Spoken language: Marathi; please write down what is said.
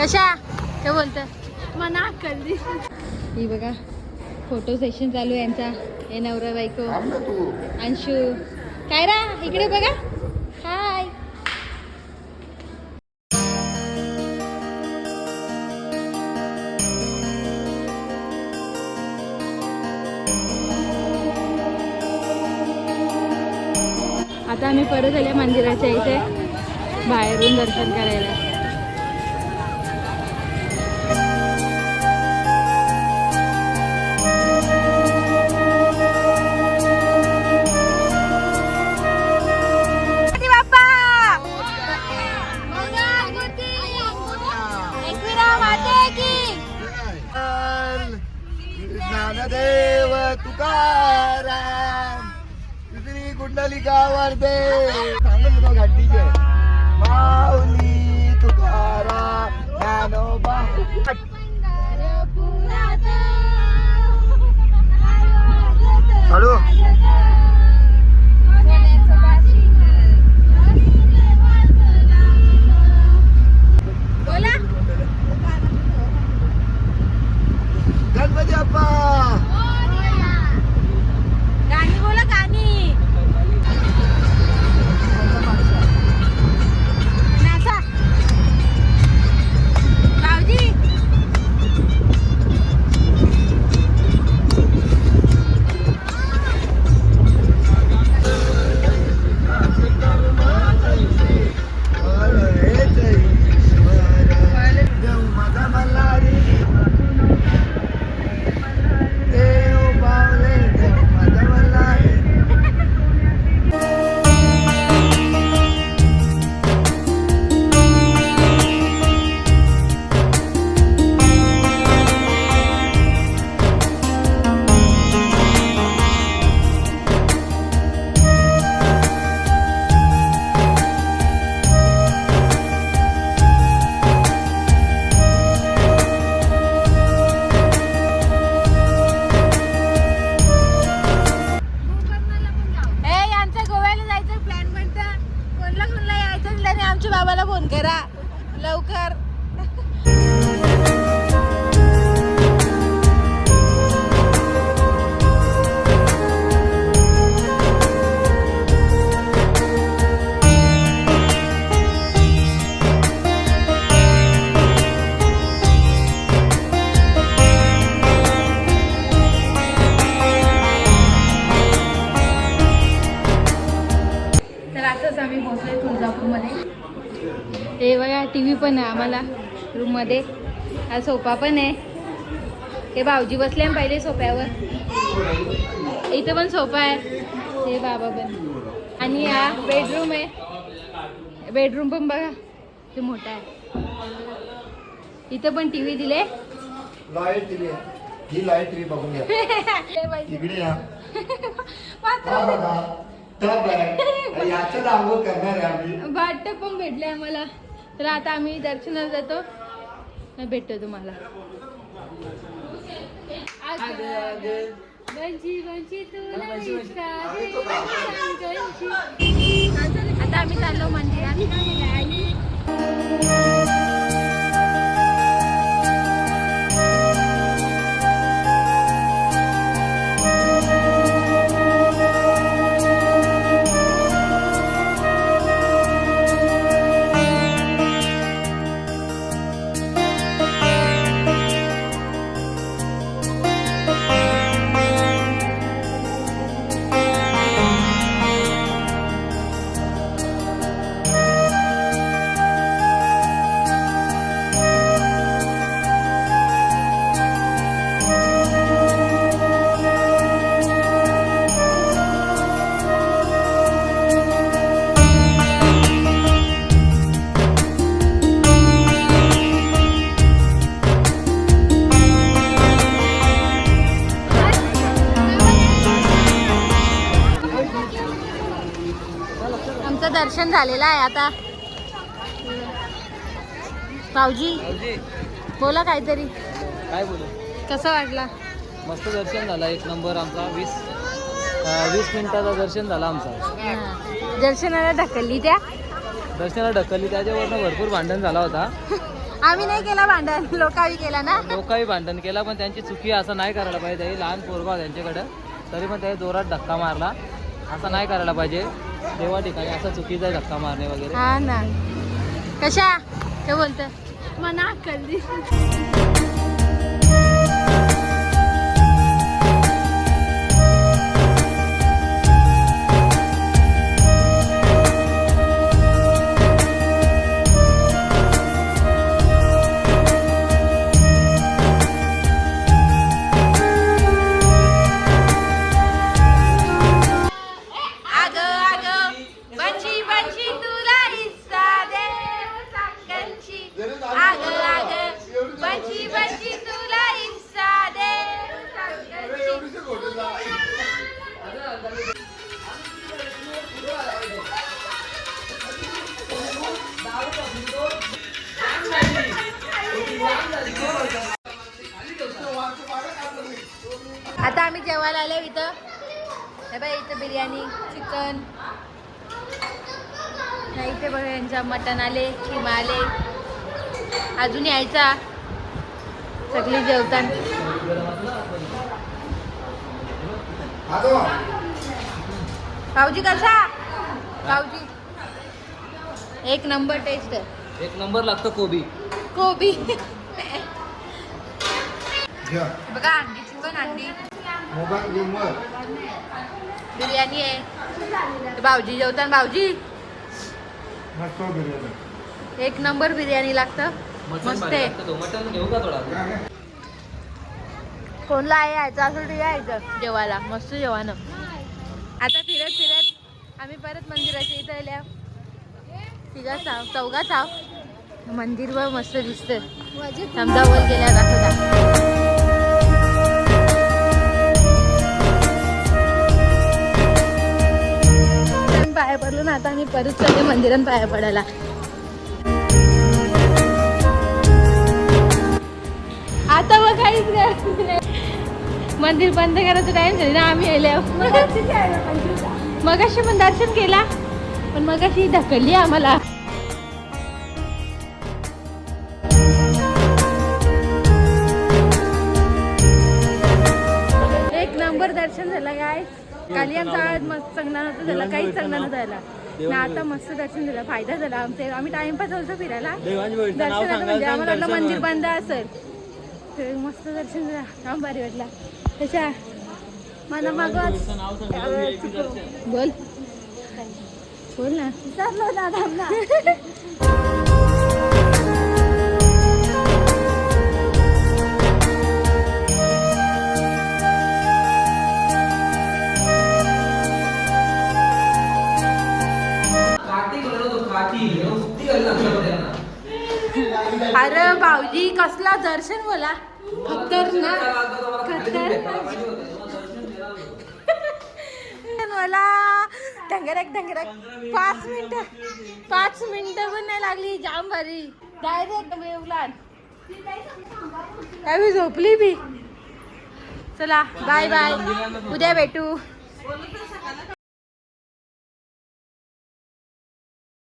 कशा? काय बोलत मना कल्ली ही बघा फोटो सेशन चालू आहे यांचा. हे नवरा बायको. अंशू. काय रा? इकडे बघा. हाय आता आम्ही परत आले मंदिराच्या इथे. बाहेरून दर्शन करायला. ज्ञानदेव तुकाराम. श्री कुंडलिका वर्धे सांगत होतो घंटीचे. माऊली तुकाराम ज्ञानोबा. 快点吧 आमच्या बाबाला फोन करा. लवकर. तर असंच आम्ही पोहोचलोय तुळजापूरमध्ये. हे बघा टी व्ही पण आहे आम्हाला रूममध्ये हा सोफा पण आहे. हे भाऊजी बसले पहिले सोफ्यावर. इथं पण सोफा आहे. हे बाबा पण. आणि हा बेडरूम आहे. बेडरूम पण बघा ते मोठा आहे. इथं पण टी व्ही दिले ही लाइट टीव्ही बघून आहे याच्यात आंघोळ करणार आहे आम्ही. वाटत पण भेटले आम्हाला. तर आता आम्ही दर्शनाला जातो. भेटतो तुम्हाला. आता आम्ही चाललो मंदिरात. दर्शन झालेलं आहे आता. भाऊजी बोला काहीतरी. काय बोलू? कसं वाटला? मस्त दर्शन झालं. एक नंबर आमचा. वीस वीस मिनिटाचं दर्शन झालं आमचं. दर्शनाला ढकलली त्या? दर्शनाला ढकलली. त्याच्यावरनं भरपूर भांडण झाला होता. आम्ही नाही केला भांडण. लोकावी केला ना? लोकांनी भांडण केला पण त्यांची चुकी असं नाही करायला पाहिजे. लहान पोरगा होता त्यांच्याकडं. तरी पण त्याने जोरात धक्का मारला. असं नाही करायला पाहिजे. तेव्हा ठिकाणी असं चुकीचा आहे धक्का मारणे वगैरे. हा ना. कशा? ते बोलत मना कल्ली इथं. हे बाई इथं बिर्याणी चिकन नाही इथे बघा यांच्या मटण आले किमा आले. अजून यायचा. सगळी जेवतान आजो भाऊजी कसा? भाऊजी. एक नंबर टेस्ट एक नंबर लागतं कोबी. कोबी. घ्या. बघा अंडी चिकन अंडी. मोबाईल रूमवर बिर्याणी आहे. भाऊजी जेवतान भाऊजी मस्त बिर्याणी. एक नंबर बिर्याणी लागतं. मस्त आहे. कोणला आहे यायचं? असेल तर यायचं जेवायला. मस्त जेवण आता फिरत फिरत आम्ही परत मंदिराच्या इथं आल्या. तिघा चाव चौघा चाव मंदिर व मस्त दिसतं समजा वर गेल्या दाखवता. आता आम्ही परत चालले मंदिरात पाया पडायला. आता मग काहीच मंदिर बंद करायचं टाइम झाली ना आम्ही आले. मग अशी पण दर्शन केला पण मग अशी ढकलली आम्हाला. एक नंबर दर्शन झालं काय काली आमचा आज मस्त चांगला नव्हतं झाला काहीच चांगला नव्हतं झाला. ना आता मस्त दर्शन झालं फायदा झाला आमचे. आम्ही टाइमपास होतो फिरायला. दर्शनाचं म्हणजे आम्हाला वाटलं मंदिर बंद असेल. तर मस्त दर्शन झालं. थांब भारी वाटला. कशा? मला मागं बोल. बोल ना. अरे भाऊजी कसला दर्शन बोला. खतरनाक. मला ढंगरक ढंगरक. पाच मिनिटं पाच मिनिटं पण नाही लागली जाम भारी. डायरेक्ट मी झोपली बी चला बाय बाय उद्या भेटू.